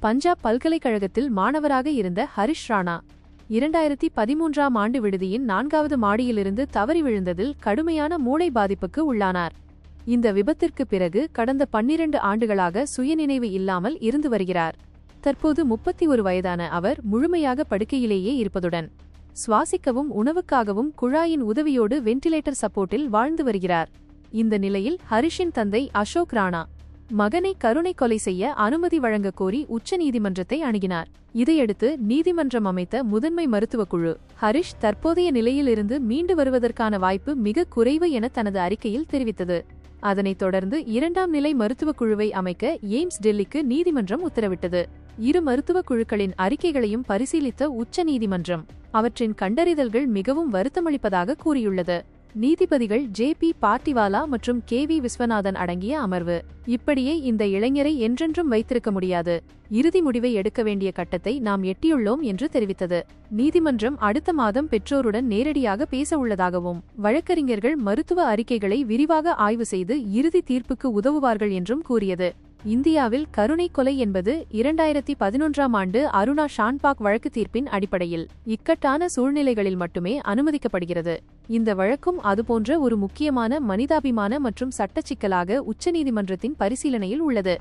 பஞ்சாப் பல்கலைக்கழகத்தில் மாணவராக இருந்த ஹரிஷ் ராணா இரண்டாயிரத்தி பதிமூன்றாம் ஆண்டு விடுதியின் நான்காவது மாடியிலிருந்து தவறி விழுந்ததில் கடுமையான மூளை பாதிப்புக்கு உள்ளானார். இந்த விபத்திற்கு பிறகு கடந்த பன்னிரண்டு ஆண்டுகளாக சுயநினைவு இல்லாமல் இருந்து வருகிறார். தற்போது முப்பத்தி ஒரு வயதான அவர் முழுமையாக படுக்கையிலேயே இருப்பதுடன் சுவாசிக்கவும் உணவுக்காகவும் குழாயின் உதவியோடு வென்டிலேட்டர் சப்போர்ட்டில் வாழ்ந்து வருகிறார். இந்த நிலையில் ஹரிஷின் தந்தை அசோக் ராணா மகனை கருணை கொலை செய்ய அனுமதி வழங்க கோரி உச்சநீதிமன்றத்தை அணுகினார். இதையடுத்து நீதிமன்றம் அமைத்த முதன்மை மருத்துவக் குழு ஹரிஷ் தற்போதைய நிலையிலிருந்து மீண்டு வருவதற்கான வாய்ப்பு மிக குறைவு என தனது அறிக்கையில் தெரிவித்தது. அதனைத் தொடர்ந்து இரண்டாம் நிலை மருத்துவக் குழுவை அமைக்க எய்ம்ஸ் டெல்லிக்கு நீதிமன்றம் உத்தரவிட்டது. இரு மருத்துவக் குழுக்களின் அறிக்கைகளையும் பரிசீலித்த உச்ச நீதிமன்றம் அவற்றின் கண்டறிதல்கள் மிகவும் வருத்தமளிப்பதாக கூறியுள்ளது. நீதிபதிகள் ஜே பி பார்ட்டிவாலா மற்றும் கே வி விஸ்வநாதன் அடங்கிய அமர்வு. இப்படியே இந்த இளைஞரை என்றென்றும் வைத்திருக்க முடியாது. இறுதி முடிவை எடுக்க வேண்டிய கட்டத்தை நாம் எட்டியுள்ளோம் என்று தெரிவித்தது. நீதிமன்றம் அடுத்த மாதம் பெற்றோருடன் நேரடியாக பேச உள்ளதாகவும் வழக்கறிஞர்கள் மருத்துவ அறிக்கைகளை விரிவாக ஆய்வு செய்து இறுதி தீர்ப்புக்கு உதவுவார்கள் என்றும் கூறியது. இந்தியாவில் கருணை கொலை என்பது இரண்டாயிரத்தி பதினொன்றாம் ஆண்டு அருணா ஷான்பாக் வழக்கு தீர்ப்பின் அடிப்படையில் இக்கட்டான சூழ்நிலைகளில் மட்டுமே அனுமதிக்கப்படுகிறது. இந்த வழக்கும் அதுபோன்ற ஒரு முக்கியமான மனிதாபிமான மற்றும் சட்டச்சிக்கலாக உச்சநீதிமன்றத்தின் பரிசீலனையில் உள்ளது.